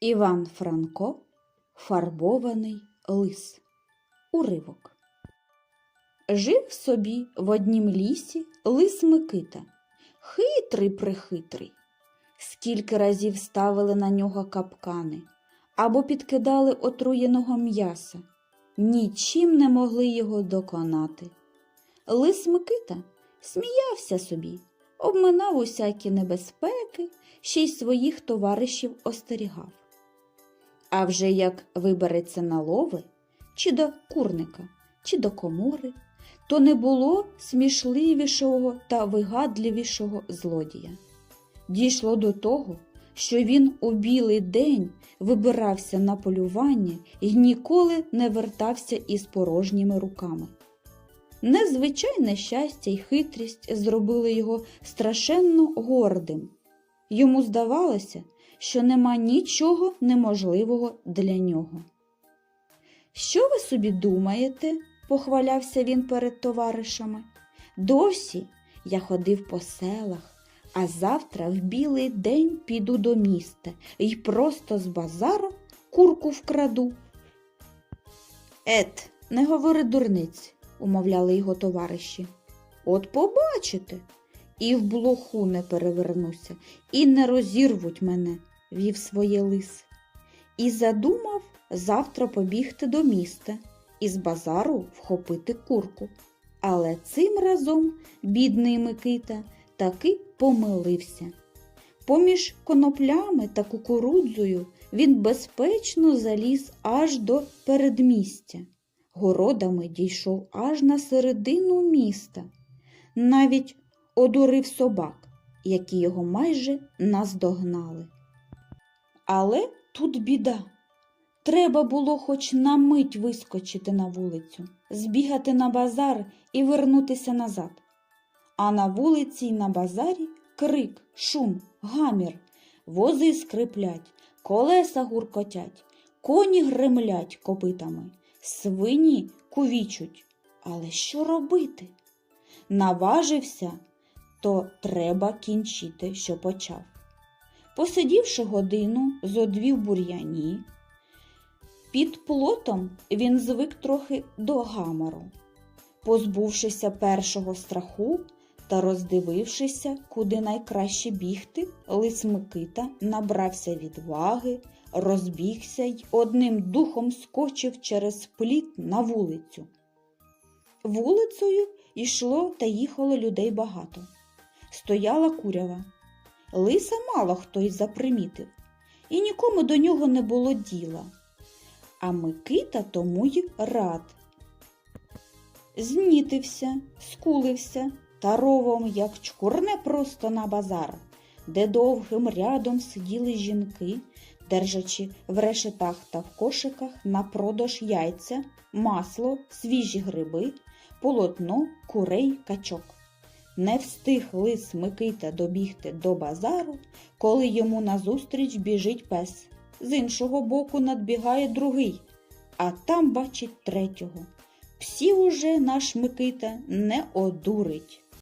Іван Франко Фарбований лис. Уривок. Жив собі в однім лісі лис Микита. Хитрий прихитрий. Скільки разів ставили на нього капкани або підкидали отруєного м'яса. Нічим не могли його доконати. Лис Микита сміявся собі, обминав усякі небезпеки, ще й своїх товаришів остерігав. А вже як вибереться на лови, чи до курника, чи до комори, то не було смішливішого та вигадливішого злодія. Дійшло до того, що він у білий день вибирався на полювання і ніколи не вертався із порожніми руками. Незвичайне щастя й хитрість зробили його страшенно гордим. Йому здавалося, що нема нічого неможливого для нього. Що ви собі думаєте? похвалявся він перед товаришами. Досі я ходив по селах, а завтра в білий день піду до міста і просто з базару курку вкраду. Ет, не говори дурниць, умовляли його товариші. От побачите, і в блоху не перевернуся, і не розірвуть мене, вів своє лис. І задумав завтра побігти до міста і з базару вхопити курку. Але цим разом бідний Микита таки помилився. Поміж коноплями та кукурудзою він безпечно заліз аж до передмістя. Городами дійшов аж на середину міста. Навіть одурив собак, які його майже наздогнали. Але тут біда. Треба було хоч на мить вискочити на вулицю, збігати на базар і вернутися назад. А на вулиці й на базарі крик, шум, гамір, вози скриплять, колеса гуркотять, коні гремлять копитами, свині кувічуть. Але що робити? Наважився, то треба кінчити, що почав. Посидівши годину, зодвів бур'яні. Під плотом він звик трохи до гамору. Позбувшися першого страху та роздивившися, куди найкраще бігти, лис Микита набрався відваги, розбігся й одним духом скочив через пліт на вулицю. Вулицею йшло та їхало людей багато. Стояла курява. Лиса мало хто й запримітив, і нікому до нього не було діла. А Микита тому й рад. Знітився, скулився та ровом, як чкурне просто на базар, де довгим рядом сиділи жінки, держачи в решетах та в кошиках на продаж яйця, масло, свіжі гриби, полотно, курей, качок. Не встиг лис Микита добігти до базару, коли йому назустріч біжить пес. З іншого боку надбігає другий, а там бачить третього. Всі уже наш Микита не одурить.